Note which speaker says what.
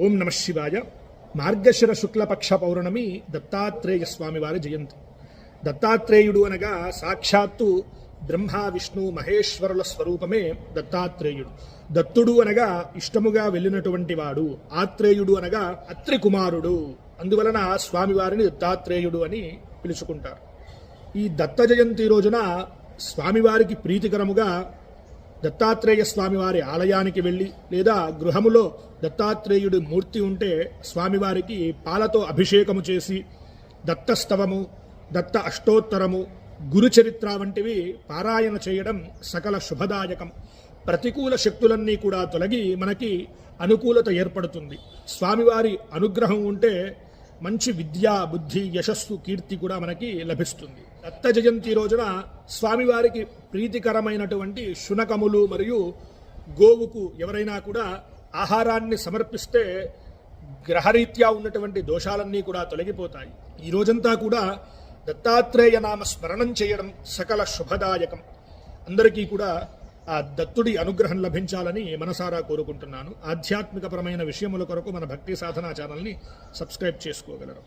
Speaker 1: ఓం నమ శివాయ. మార్గశిర శుక్లపక్ష పౌర్ణమి దత్తాత్రేయ స్వామివారి జయంతి. దత్తాత్రేయుడు అనగా సాక్షాత్తు బ్రహ్మ విష్ణు మహేశ్వరుల స్వరూపమే దత్తాత్రేయుడు. దత్తుడు అనగా ఇష్టముగా వెళ్ళినటువంటి వాడు. ఆత్రేయుడు అనగా అత్రి కుమారుడు అందువలన స్వామివారిని దత్తాత్రేయుడు అని పిలుచుకుంటారు. ఈ దత్త జయంతి రోజున స్వామివారికి ప్రీతికరముగా దత్తాత్రేయ స్వామివారి ఆలయానికి వెళ్ళి లేదా గృహములో దత్తాత్రేయుడి మూర్తి ఉంటే స్వామివారికి పాలతో అభిషేకము చేసి దత్తస్తవము దత్త అష్టోత్తరము గురుచరిత్ర వంటివి పారాయణ చేయడం సకల శుభదాయకం. ప్రతికూల శక్తులన్నీ కూడా తొలగి మనకి అనుకూలత ఏర్పడుతుంది. స్వామివారి అనుగ్రహం ఉంటే మంచి విద్య బుద్ధి యశస్సు కీర్తి కూడా మనకి లభిస్తుంది. దత్త జయంతి రోజున స్వామివారికి ప్రీతికరమైనటువంటి శునకములు మరియు గోవుకు ఎవరైనా కూడా ఆహారాన్ని సమర్పిస్తే గ్రహరీత్యా ఉన్నటువంటి దోషాలన్నీ కూడా తొలగిపోతాయి. ఈ రోజంతా కూడా దత్తాత్రేయ నామ స్మరణం చేయడం సకల శుభదాయకం. అందరికీ కూడా ఆ దత్తుడి అనుగ్రహం లభించాలని మనసారా కోరుకుంటున్నాను. ఆధ్యాత్మికపరమైన విషయముల కొరకు మన భక్తి సాధనా ఛానల్ని సబ్స్క్రైబ్ చేసుకోగలరు.